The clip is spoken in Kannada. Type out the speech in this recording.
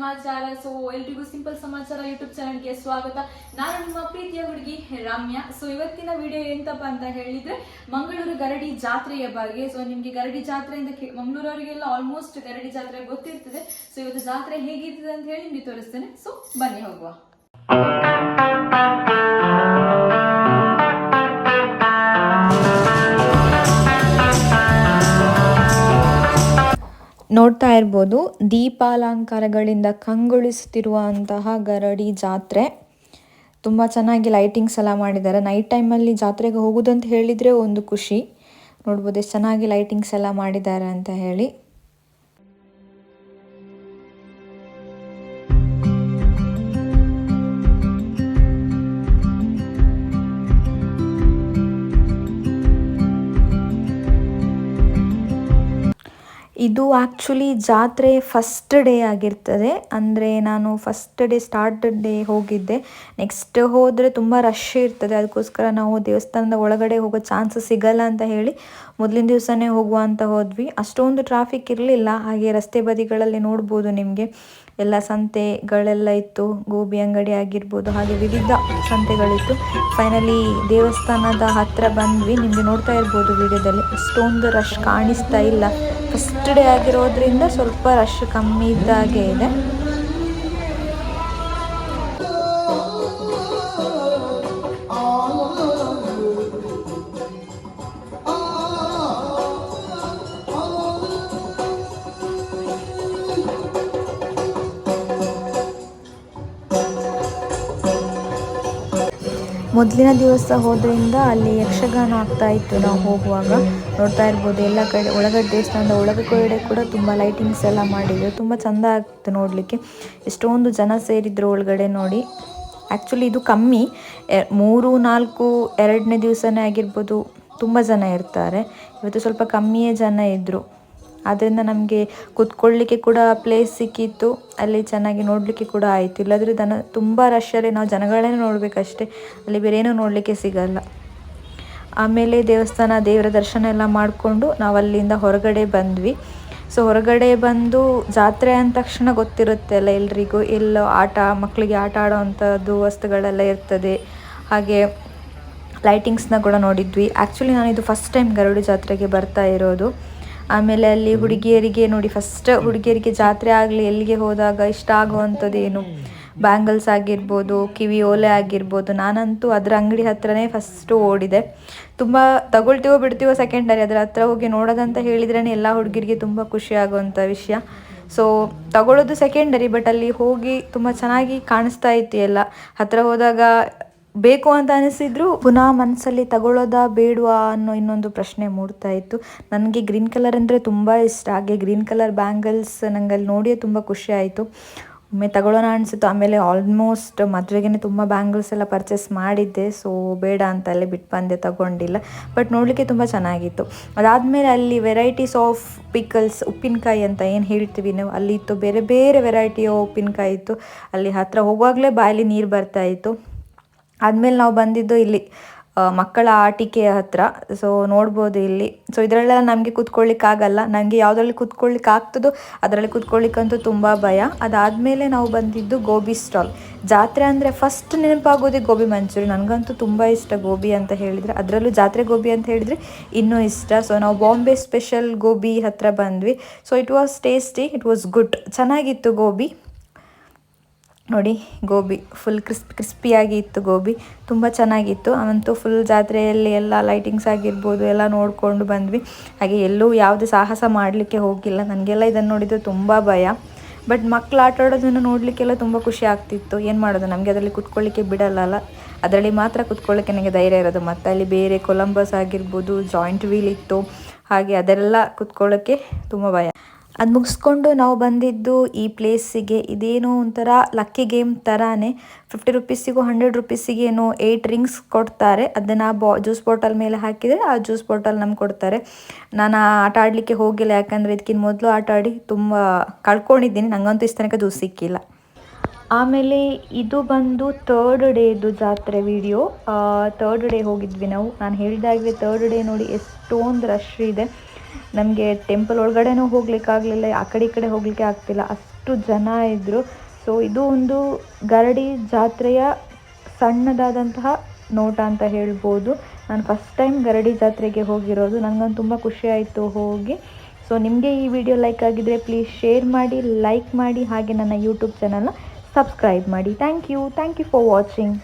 ಸಮಾಚಾರ. ಸೊ ಎಲ್ರಿಗೂ ಸಿಂಪಲ್ ಸಮಾಚಾರ ಯೂಟ್ಯೂಬ್ ಚಾನಲ್ಗೆ ಸ್ವಾಗತ. ನಾನು ನಿಮ್ಮ ಪ್ರೀತಿಯ ಹುಡುಗಿ ರಮ್ಯಾ. ಸೊ ಇವತ್ತಿನ ವಿಡಿಯೋ ಎಂತಪ್ಪ ಅಂತ ಹೇಳಿದ್ರೆ, ಮಂಗಳೂರು ಗರಡಿ ಜಾತ್ರೆಯ ಬಗ್ಗೆ. ಸೊ ನಿಮ್ಗೆ ಗರಡಿ ಜಾತ್ರೆ ಅಂತ ಮಂಗಳೂರವರಿಗೆಲ್ಲ ಆಲ್ಮೋಸ್ಟ್ ಗರಡಿ ಜಾತ್ರೆ ಗೊತ್ತಿರ್ತದೆ. ಸೊ ಇವತ್ತು ಜಾತ್ರೆ ಹೇಗಿರ್ತದೆ ಅಂತ ಹೇಳಿ ನಿಮಗೆ ತೋರಿಸ್ತೇನೆ. ಸೊ ಬನ್ನಿ ಹೋಗುವ. ನೋಡ್ತಾ ಇರ್ಬೋದು. ದೀಪಾಲಂಕಾರಗಳಿಂದ ಕಂಗೊಳಿಸುತ್ತಿರುವಂತಹ ಗರಡಿ ಜಾತ್ರೆ. ತುಂಬ ಚೆನ್ನಾಗಿ ಲೈಟಿಂಗ್ಸ್ ಎಲ್ಲ ಮಾಡಿದ್ದಾರೆ. ನೈಟ್ ಟೈಮಲ್ಲಿ ಜಾತ್ರೆಗೆ ಹೋಗೋದಂತ ಹೇಳಿದರೆ ಒಂದು ಖುಷಿ. ನೋಡ್ಬೋದು ಎಷ್ಟು ಚೆನ್ನಾಗಿ ಲೈಟಿಂಗ್ಸ್ ಎಲ್ಲ ಮಾಡಿದ್ದಾರೆ ಅಂತ ಹೇಳಿ. ಇದು ಆ್ಯಕ್ಚುಲಿ ಜಾತ್ರೆ ಫಸ್ಟ್ ಡೇ ಆಗಿರ್ತದೆ. ಅಂದರೆ ನಾನು ಫಸ್ಟ್ ಡೇ ಸ್ಟಾರ್ಟ್ ಡೇ ಹೋಗಿದ್ದೆ. ನೆಕ್ಸ್ಟ್ ಹೋದರೆ ತುಂಬ ರಶ್ ಇರ್ತದೆ. ಅದಕ್ಕೋಸ್ಕರ ನಾವು ದೇವಸ್ಥಾನದ ಒಳಗಡೆ ಹೋಗೋ ಚಾನ್ಸ್ ಸಿಗಲ್ಲ ಅಂತ ಹೇಳಿ ಮೊದಲಿನ ದಿವಸನೇ ಹೋಗುವ ಅಂತ ಹೋದ್ವಿ. ಅಷ್ಟೊಂದು ಟ್ರಾಫಿಕ್ ಇರಲಿಲ್ಲ. ಹಾಗೆ ರಸ್ತೆ ಬದಿಗಳಲ್ಲಿ ನೋಡ್ಬೋದು ನಿಮಗೆ. ಎಲ್ಲ ಸಂತೆಗಳೆಲ್ಲ ಇತ್ತು. ಗೋಬಿ ಅಂಗಡಿ ಆಗಿರ್ಬೋದು, ಹಾಗೆ ವಿವಿಧ ಸಂತೆಗಳಿತ್ತು. ಫೈನಲಿ ದೇವಸ್ಥಾನದ ಹತ್ತಿರ ಬಂದ್ವಿ. ನಿಮಗೆ ನೋಡ್ತಾ ಇರ್ಬೋದು ವಿಡಿಯೋದಲ್ಲಿ. ಅಷ್ಟೊಂದು ರಶ್ ಕಾಣಿಸ್ತಾ ಇಲ್ಲ. ಫಸ್ಟ್ ಡೇ ಆಗಿರೋದ್ರಿಂದ ಸ್ವಲ್ಪ ರಶ್ ಕಮ್ಮಿ ಇದ್ದಾಗೆ ಇದೆ. ಮೊದಲಿನ ದಿವಸ ಹೋದ್ರಿಂದ ಅಲ್ಲಿ ಯಕ್ಷಗಾನ ಆಗ್ತಾ ಇತ್ತು. ನಾವು ಹೋಗುವಾಗ ನೋಡ್ತಾ ಇರ್ಬೋದು, ಎಲ್ಲ ಕಡೆ ಒಳಗಡೆ ದೇವಸ್ಥಾನದ ಒಳಗಡೆ ಕೂಡ ತುಂಬ ಲೈಟಿಂಗ್ಸ್ ಎಲ್ಲ ಮಾಡಿದ್ರು. ತುಂಬ ಚೆಂದ ಆಗ್ತಿತ್ತು ನೋಡಲಿಕ್ಕೆ. ಎಷ್ಟೊಂದು ಜನ ಸೇರಿದ್ರು ಒಳಗಡೆ ನೋಡಿ. ಆ್ಯಕ್ಚುಲಿ ಇದು ಕಮ್ಮಿ. ಮೂರು, ನಾಲ್ಕು, ಎರಡನೇ ದಿವಸನೇ ಆಗಿರ್ಬೋದು, ತುಂಬ ಜನ ಇರ್ತಾರೆ. ಇವತ್ತು ಸ್ವಲ್ಪ ಕಮ್ಮಿಯೇ ಜನ ಇದ್ದರು ಆದ್ದರಿಂದ ನಮಗೆ ಕೂತ್ಕೊಳ್ಳಿಕ್ಕೆ ಕೂಡ ಪ್ಲೇಸ್ ಸಿಕ್ಕಿತ್ತು. ಅಲ್ಲಿ ಚೆನ್ನಾಗಿ ನೋಡಲಿಕ್ಕೆ ಕೂಡ ಆಯಿತು. ಇಲ್ಲಾದರೆ ದನ ತುಂಬ ರಶ್ಶಲ್ಲಿ ನಾವು ಜನಗಳನ್ನೇ ನೋಡಬೇಕಷ್ಟೇ. ಅಲ್ಲಿ ಬೇರೇನೂ ನೋಡಲಿಕ್ಕೆ ಸಿಗಲ್ಲ. ಆಮೇಲೆ ದೇವಸ್ಥಾನ, ದೇವರ ದರ್ಶನ ಎಲ್ಲ ಮಾಡಿಕೊಂಡು ನಾವು ಅಲ್ಲಿಂದ ಹೊರಗಡೆ ಬಂದ್ವಿ. ಸೊ ಹೊರಗಡೆ ಬಂದು ಜಾತ್ರೆ ಅಂದ ತಕ್ಷಣ ಗೊತ್ತಿರುತ್ತೆ ಅಲ್ಲ ಎಲ್ರಿಗೂ. ಎಲ್ಲೋ ಆಟ ಮಕ್ಕಳಿಗೆ ಆಟ ಆಡೋವಂಥದ್ದು ವಸ್ತುಗಳೆಲ್ಲ ಇರ್ತದೆ. ಹಾಗೆ ಲೈಟಿಂಗ್ಸ್ನ ಕೂಡ ನೋಡಿದ್ವಿ. ಆ್ಯಕ್ಚುಲಿ ನಾನು ಇದು ಫಸ್ಟ್ ಟೈಮ್ ಗರುಡು ಜಾತ್ರೆಗೆ ಬರ್ತಾ ಇರೋದು. ಆಮೇಲೆ ಅಲ್ಲಿ ಹುಡುಗಿಯರಿಗೆ ನೋಡಿ ಫಸ್ಟ್ ಹುಡುಗಿಯರಿಗೆ ಜಾತ್ರೆ ಆಗಲಿ ಎಲ್ಲಿಗೆ ಹೋದಾಗ ಇಷ್ಟ ಆಗುವಂಥದ್ದೇನು? ಏನು ಬ್ಯಾಂಗಲ್ಸ್ ಆಗಿರ್ಬೋದು ಕಿವಿ ಓಲೆ ಆಗಿರ್ಬೋದು ನಾನಂತೂ ಅದರ ಅಂಗಡಿ ಹತ್ರನೇ ಫಸ್ಟು ಓಡಿದೆ. ತುಂಬ ತಗೊಳ್ತೀವೋ ಬಿಡ್ತೀವೋ ಸೆಕೆಂಡರಿ ಅದರ ಹತ್ರ ಹೋಗಿ ನೋಡೋದಂತ ಹೇಳಿದ್ರೇ ಎಲ್ಲ ಹುಡುಗಿರಿಗೆ ತುಂಬ ಖುಷಿ ಆಗುವಂಥ ವಿಷಯ. ಸೊ ತಗೊಳ್ಳೋದು ಸೆಕೆಂಡರಿ ಬಟ್ ಅಲ್ಲಿ ಹೋಗಿ ತುಂಬ ಚೆನ್ನಾಗಿ ಕಾಣಿಸ್ತಾ ಇತ್ತು ಎಲ್ಲ. ಹತ್ತಿರ ಹೋದಾಗ ಬೇಕು ಅಂತ ಅನಿಸಿದ್ರು, ಪುನಃ ಮನಸ್ಸಲ್ಲಿ ತಗೊಳ್ಳೋದ ಬೇಡವಾ ಅನ್ನೋ ಇನ್ನೊಂದು ಪ್ರಶ್ನೆ ಮೂಡ್ತಾ ಇತ್ತು. ನನಗೆ ಗ್ರೀನ್ ಕಲರ್ ಅಂದರೆ ತುಂಬ ಇಷ್ಟ. ಹಾಗೆ ಗ್ರೀನ್ ಕಲರ್ ಬ್ಯಾಂಗಲ್ಸ್ ನಂಗೆ ಅಲ್ಲಿ ನೋಡಿಯೇ ತುಂಬ ಖುಷಿ ಆಯಿತು. ಒಮ್ಮೆ ತಗೊಳ್ಳೋಣ ಅನಿಸಿತು ಆಮೇಲೆ ಆಲ್ಮೋಸ್ಟ್ ಮದುವೆಗೇ ತುಂಬ ಬ್ಯಾಂಗಲ್ಸ್ ಎಲ್ಲ ಪರ್ಚೇಸ್ ಮಾಡಿದ್ದೆ. ಸೊ, ಬೇಡ ಅಂತ ಅಲ್ಲೇ ಬಿಟ್ಟು ಬಂದೆ, ತಗೊಂಡಿಲ್ಲ. ಬಟ್ ನೋಡಲಿಕ್ಕೆ ತುಂಬ ಚೆನ್ನಾಗಿತ್ತು. ಅದಾದಮೇಲೆ ಅಲ್ಲಿ ವೆರೈಟೀಸ್ ಆಫ್ ಪಿಕಲ್ಸ್ ಉಪ್ಪಿನಕಾಯಿ ಅಂತ ಏನು ಹೇಳ್ತೀವಿ ನಾವು? ಅಲ್ಲಿ ಇತ್ತು ಬೇರೆ ಬೇರೆ ವೆರೈಟಿಯ ಉಪ್ಪಿನಕಾಯಿ ಇತ್ತು. ಅಲ್ಲಿ ಹತ್ತಿರ ಹೋಗುವಾಗಲೇ ಬಾಯಲ್ಲಿ ನೀರು ಬರ್ತಾ ಇತ್ತು. ಆದಮೇಲೆ ನಾವು ಬಂದಿದ್ದು ಇಲ್ಲಿ ಮಕ್ಕಳ ಆಟಿಕೆಯ ಹತ್ರ. ಸೊ ನೋಡ್ಬೋದು ಇಲ್ಲಿ. ಸೊ ಇದರಲ್ಲೆಲ್ಲ ನಮಗೆ ಕೂತ್ಕೊಳ್ಳಿಕ್ಕಾಗಲ್ಲ ನನಗೆ ಯಾವುದ್ರಲ್ಲಿ ಕೂತ್ಕೊಳ್ಳಿಕ್ಕೆ ಆಗ್ತದೋ ಅದರಲ್ಲಿ ಕೂತ್ಕೊಳ್ಳಿಕ್ಕಂತೂ ತುಂಬ ಭಯ. ಅದಾದಮೇಲೆ ನಾವು ಬಂದಿದ್ದು ಗೋಬಿ ಸ್ಟಾಲ್. ಜಾತ್ರೆ ಅಂದರೆ ಫಸ್ಟ್ ನೆನಪಾಗೋದೇ ಗೋಬಿ ಮಂಚೂರಿ. ನನಗಂತೂ ತುಂಬ ಇಷ್ಟ ಗೋಬಿ ಅಂತ ಹೇಳಿದರೆ. ಅದರಲ್ಲೂ ಜಾತ್ರೆ ಗೋಬಿ ಅಂತ ಹೇಳಿದರೆ ಇನ್ನೂ ಇಷ್ಟ. ಸೊ ನಾವು ಬಾಂಬೆ ಸ್ಪೆಷಲ್ ಗೋಬಿ ಹತ್ರ ಬಂದ್ವಿ. So it was tasty it was good ಚೆನ್ನಾಗಿತ್ತು ಗೋಬಿ. ನೋಡಿ, ಗೋಬಿ ಫುಲ್ ಕ್ರಿಸ್ಪ್ ಕ್ರಿಸ್ಪಿಯಾಗಿ ಇತ್ತು ಗೋಬಿ. ತುಂಬ ಚೆನ್ನಾಗಿತ್ತು. ಅವಂತೂ ಫುಲ್ ಜಾತ್ರೆಯಲ್ಲಿ ಎಲ್ಲ ಲೈಟಿಂಗ್ಸ್ ಆಗಿರ್ಬೋದು, ಎಲ್ಲ ನೋಡಿಕೊಂಡು ಬಂದ್ವಿ. ಹಾಗೆ ಎಲ್ಲೂ ಯಾವುದೇ ಸಾಹಸ ಮಾಡಲಿಕ್ಕೆ ಹೋಗಿಲ್ಲ. ನನಗೆಲ್ಲ ಇದನ್ನು ನೋಡಿದ್ರೆ ತುಂಬ ಭಯ. ಬಟ್ ಮಕ್ಕಳು ಆಟ ಆಡೋದನ್ನು ನೋಡಲಿಕ್ಕೆಲ್ಲ ತುಂಬ ಖುಷಿ ಆಗ್ತಿತ್ತು. ಏನು ಮಾಡೋದು? ನಮಗೆ ಅದರಲ್ಲಿ ಕುತ್ಕೊಳ್ಳಿಕ್ಕೆ ಬಿಡಲ್ಲಲ್ಲ. ಅದರಲ್ಲಿ ಮಾತ್ರ ಕುತ್ಕೊಳ್ಳಿಕ್ಕೆ ನನಗೆ ಧೈರ್ಯ ಇರೋದು. ಮತ್ತು ಅಲ್ಲಿ ಬೇರೆ ಕೊಲಂಬಸ್ ಆಗಿರ್ಬೋದು ಜಾಯಿಂಟ್ ವೀಲ್ ಇತ್ತು. ಹಾಗೆ ಅದೆಲ್ಲ ಕುತ್ಕೊಳ್ಳೋಕ್ಕೆ ತುಂಬ ಭಯ. ಅದು ಮುಗಿಸ್ಕೊಂಡು ನಾವು ಬಂದಿದ್ದು ಈ ಪ್ಲೇಸಿಗೆ ಇದೇನೋ ಒಂಥರ ಲಕ್ಕಿ ಗೇಮ್ ಥರಾನೇ ಫಿಫ್ಟಿ ರುಪೀಸಿಗೂ ಹಂಡ್ರೆಡ್ ರುಪೀಸಿಗೇನೋ ಏಯ್ಟ್ ರಿಂಗ್ಸ್ ಕೊಡ್ತಾರೆ. ಅದನ್ನು ಬಾ ಜ್ಯೂಸ್ ಬಾಟಲ್ ಮೇಲೆ ಹಾಕಿದರೆ ಆ ಜ್ಯೂಸ್ ಬಾಟಲ್ ನಮ್ಗೆ ಕೊಡ್ತಾರೆ. ನಾನು ಆಟ ಆಡಲಿಕ್ಕೆ ಹೋಗಿಲ್ಲ, ಯಾಕಂದರೆ ಇದಕ್ಕಿಂತ ಮೊದಲು ಆಟ ಆಡಿ ತುಂಬ ಕಳ್ಕೊಂಡಿದ್ದೀನಿ. ನನಗಂತೂ ಇಷ್ಟ ತನಕ ಜ್ಯೂಸ್ ಸಿಕ್ಕಿಲ್ಲ. ಆಮೇಲೆ ಇದು ಬಂದು ತರ್ಡ್ ಡೇದು ಜಾತ್ರೆ ವಿಡಿಯೋ ತರ್ಡ್ ಡೇ ಹೋಗಿದ್ವಿ ನಾವು. ನಾನು ಹೇಳಿದಾಗೆ ತರ್ಡ್ ಡೇ ನೋಡಿ ಎಷ್ಟೊಂದು ರಶ್ ಇದೆ. ನಮಗೆ ಟೆಂಪಲ್ ಒಳಗಡೆನೂ ಹೋಗ್ಲಿಕ್ಕಾಗಲಿಲ್ಲ, ಆ ಕಡೆ ಈ ಕಡೆ ಹೋಗಲಿಕ್ಕೆ ಆಗ್ತಿಲ್ಲ. ಅಷ್ಟು ಜನ ಇದ್ದರು ಸೊ ಇದು ಒಂದು ಗರಡಿ ಜಾತ್ರೆಯ ಸಣ್ಣದಾದಂತಹ ನೋಟ ಅಂತ ಹೇಳ್ಬೋದು. ನಾನು ಫಸ್ಟ್ ಟೈಮ್ ಗರಡಿ ಜಾತ್ರೆಗೆ ಹೋಗಿರೋದು. ನನಗಂತೂ ತುಂಬ ಖುಷಿ ಆಯಿತು ಹೋಗಿ. ಸೊ ನಿಮಗೆ ಈ ವಿಡಿಯೋ ಲೈಕ್ ಆಗಿದ್ರೆ ಪ್ಲೀಸ್ ಶೇರ್ ಮಾಡಿ ಲೈಕ್ ಮಾಡಿ, ಹಾಗೆ ನನ್ನ ಯೂಟ್ಯೂಬ್ ಚಾನಲ್ನ ಸಬ್ಸ್ಕ್ರೈಬ್ ಮಾಡಿ. Thank you thank you for watching